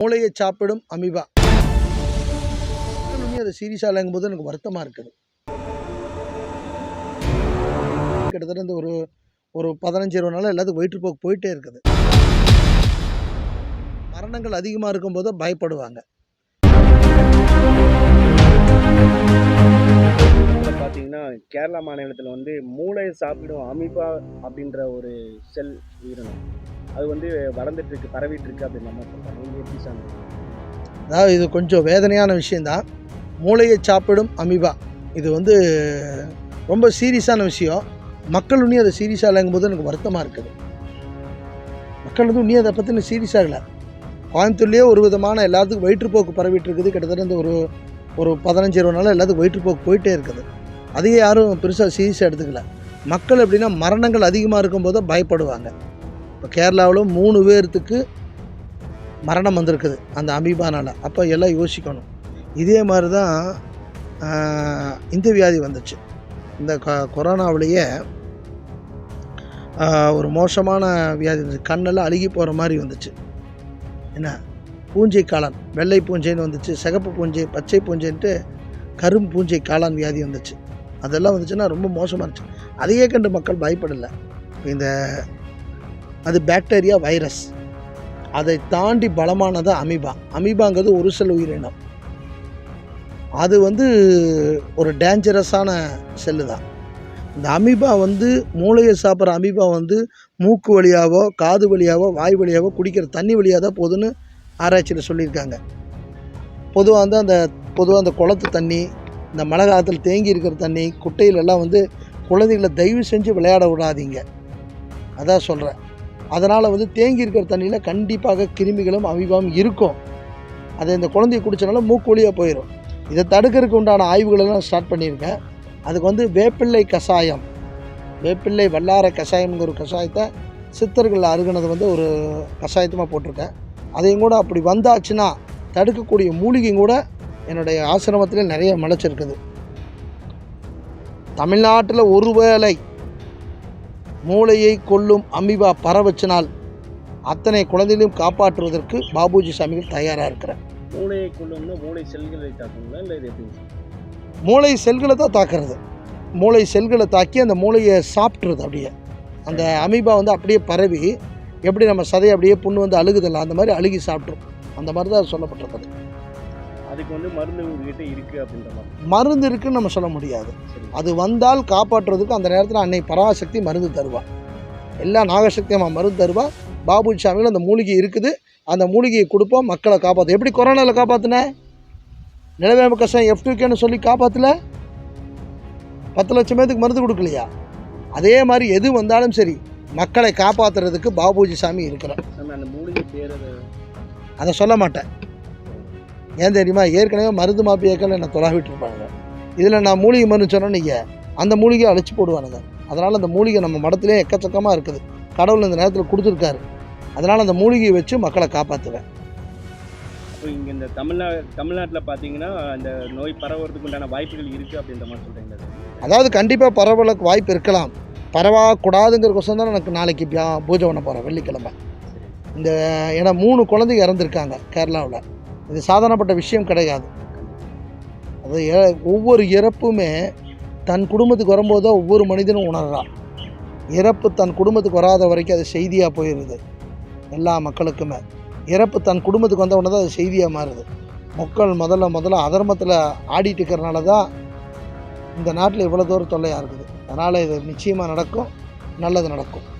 மூளையை சாப்பிடும் அமீபா. இன்னுமே அதை சீரியஸாக இல்லைங்கும் போது எனக்கு வருத்தமாக இருக்குது. கிட்டத்தட்ட இந்த ஒரு ஒரு பதினஞ்சு இருபது நாள் எல்லாத்துக்கும் வயிற்றுப்போக்கு போயிட்டே இருக்குது. மரணங்கள் அதிகமாக இருக்கும்போது பயப்படுவாங்க. பார்த்தீங்கன்னா கேரளா மாநிலத்தில் வந்து மூளை சாப்பிடும் அமீபா அப்படின்ற ஒரு செல் உயிரினம். அது வந்து வளர்ந்துட்டு இருக்கு பரவிட்டு இருக்கு அப்படின்னு நம்ம சொல்றாங்க எப்படி அதாவது இது கொஞ்சம் வேதனையான விஷயந்தான் மூளையை சாப்பிடும் அமீபா. இது வந்து ரொம்ப சீரியஸான விஷயம். மக்கள் இன்னும் அதை சீரியஸாக இல்லைங்கும் போது எனக்கு வருத்தமாக இருக்குது. மக்கள் வந்து இன்னும் அதை பற்றின சீரியஸ் ஆகலை கோயம்புத்தூர்லேயே ஒரு விதமான எல்லாத்துக்கும் வயிற்றுப்போக்கு பரவிட்டு இருக்குது கிட்டத்தட்ட இந்த ஒரு ஒரு பதினஞ்சு இருபது நாள் எல்லாத்துக்கும் வயிற்றுப்போக்கு போயிட்டே இருக்குது. அதையே யாரும் பெருசாக சீரியஸாக எடுத்துக்கல. மக்கள் எப்படின்னா மரணங்கள் அதிகமாக இருக்கும்போது பயப்படுவாங்க. இப்போ கேரளாவில் மூணு பேர்த்துக்கு மரணம் வந்திருக்குது அந்த அமீபானால் அப்போ எல்லாம் யோசிக்கணும். இதே மாதிரி தான் இந்த வியாதி வந்துச்சு. இந்த க கொரோனாவிலேயே ஒரு மோசமான வியாதி இருந்துச்சு கண்ணெல்லாம் அழுகி போகிற மாதிரி வந்துச்சு. என்ன? பூஞ்சை காளான் வெள்ளை பூஞ்சைன்னு வந்துச்சு சிகப்பு பூஞ்சை பச்சை பூஞ்சைன்ட்டு கரும் பூஞ்சை காளான் வியாதி வந்துச்சு. அதெல்லாம் வந்துச்சுன்னா ரொம்ப மோசமாக இருந்துச்சு. அதையே கண்டு மக்கள் பயப்படலை. இந்த அது பாக்டீரியா வைரஸ் அதை தாண்டி பலமானது அமீபா. அமீபாங்கிறது ஒரு செல் உயிரினம் அது வந்து ஒரு டேஞ்சரஸான செல்லு தான். இந்த அமீபா வந்து மூளையை சாப்பிட்ற அமீபா வந்து மூக்கு வழியாவோ காது வழியாவோ வாய் வழியாவோ குடிக்கிற தண்ணி வழியாக தான் போதுன்னு ஆராய்ச்சியில் சொல்லியிருக்காங்க. பொதுவாக வந்து அந்த பொதுவாக அந்த குளத்து தண்ணி இந்த மழை காலத்தில் தேங்கி இருக்கிற தண்ணி குட்டையிலெல்லாம் வந்து குழந்தைகளை தயவு செஞ்சு விளையாட விடாதீங்க. அதான் சொல்கிறேன் அதனால் வந்து தேங்கி இருக்கிற தண்ணியில் கண்டிப்பாக கிருமிகளும் அமீபாவும் இருக்கும். அதை இந்த குழந்தைய குடித்தனால மூக்கு வழியாக போயிடும் இதை தடுக்கிறதுக்கு உண்டான ஆய்வுகளெல்லாம் ஸ்டார்ட் பண்ணியிருக்கேன் அதுக்கு வந்து வேப்பிள்ளை கஷாயம். வேப்பிள்ளை வல்லார கஷாயம்ங்கிற ஒரு கஷாயத்தை சித்தர்கள் அருகினது வந்து ஒரு கஷாயத்தமாக போட்டிருக்கேன். அதையும் கூட அப்படி வந்தாச்சுன்னா தடுக்கக்கூடிய மூலிகையும் கூட என்னுடைய ஆசிரமத்தில் நிறைய முளைச்சிருக்குது. தமிழ்நாட்டில் ஒருவேளை மூளையை கொல்லும் அமீபா பரவச்சினால் அத்தனை குழந்தைகளையும் காப்பாற்றுவதற்கு பாபுஜி சாமிகள் தயாராக இருக்கிறார். மூளையை கொள்ளும்னா மூளை செல்களை தாக்குங்களா இல்லை இது எப்படி? மூளை செல்களை தான் தாக்குறது. மூளை செல்களை தாக்கி அந்த மூளையை சாப்பிட்றது அப்படியே. அந்த அமீபா வந்து அப்படியே பரவி எப்படி நம்ம சதையை அப்படியே புண்ணு வந்து அழுகுதில்ல அந்த மாதிரி அழுகி சாப்பிட்ரும் அந்த மாதிரி தான் சொல்லப்பட்டிருக்குது அதுக்கு வந்து மருந்து உங்ககிட்ட இருக்கு அப்படின்ற மாதிரி. மருந்து இருக்குன்னு நம்ம சொல்ல முடியாது. அது வந்தால் காப்பாற்றுறதுக்கு அந்த நேரத்தில் அன்னை பராசக்தி மருந்து தருவா. எல்லா நாகசக்தி அம்மா மருந்து தருவா. பாபுஜி சாமிகள் அந்த மூலிகை இருக்குது. அந்த மூலிகையை கொடுப்போம். மக்களை காப்பாற்று எப்படி கொரோனாவில் காப்பாற்றின நிலவேம்பு கஷ்டம் எஃப் டூக்கேன்னு சொல்லி காப்பாற்றல பத்து லட்சம் பேருக்கு மருந்து கொடுக்கலையா? அதே மாதிரி எது வந்தாலும் சரி மக்களை காப்பாற்றுறதுக்கு பாபுஜி சாமி அது அதை சொல்ல மாட்டேன். ஏன் தெரியுமா? ஏற்கனவே மருந்து மாப்பியாக்கள் என்னை தொலாவிட்டு இருப்பாங்க இதில் நான் மூலிகை மருந்து சொன்னேன் நீங்கள் அந்த மூலிகையை அழிச்சு போடுவானுங்க. அதனால் அந்த மூலிகை நம்ம மடத்திலே எக்கச்சக்கமாக இருக்குது. கடவுள் இந்த நேரத்தில் கொடுத்துருக்காரு. அதனால் அந்த மூலிகையை வச்சு மக்களை காப்பாற்றுவேன் அப்போ இங்கே இந்த தமிழ்நாடு தமிழ்நாட்டில் பார்த்தீங்கன்னா அந்த நோய் பரவுறதுக்கு உண்டான வாய்ப்புகள் இருக்கு அப்படின்ற மாதிரி சொல்றீங்களா சார்? அதாவது கண்டிப்பாக பரவலுக்கு வாய்ப்பு இருக்கலாம். பரவக்கூடாதுங்கிறக்கோசம் தான் எனக்கு நாளைக்கு பூஜை பண்ண போகிறேன் வெள்ளிக்கிழமை. இந்த ஏன்னா மூணு குழந்தைங்க இறந்துருக்காங்க கேரளாவில். இது சாதாரணப்பட்ட விஷயம் கிடையாது. அது ஏ- ஒவ்வொரு இறப்புமே தன் குடும்பத்துக்கு வரும்போது தான் ஒவ்வொரு மனிதனும் உணர்றான். இறப்பு தன் குடும்பத்துக்கு வராத வரைக்கும் அது செய்தியாக போயிடுது எல்லா மக்களுக்குமே. இறப்பு தன் குடும்பத்துக்கு வந்த உடனே தான் அது செய்தியாக மாறுது. மக்கள் முதல்ல முதல்ல அதர்மத்தில் ஆடிட்டு இருக்கிறனால தான் இந்த நாட்டில் இவ்வளோ தூரம் தொல்லையாக இருக்குது. அதனால் இது நிச்சயமாக நடக்கும். நல்லது நடக்கும்.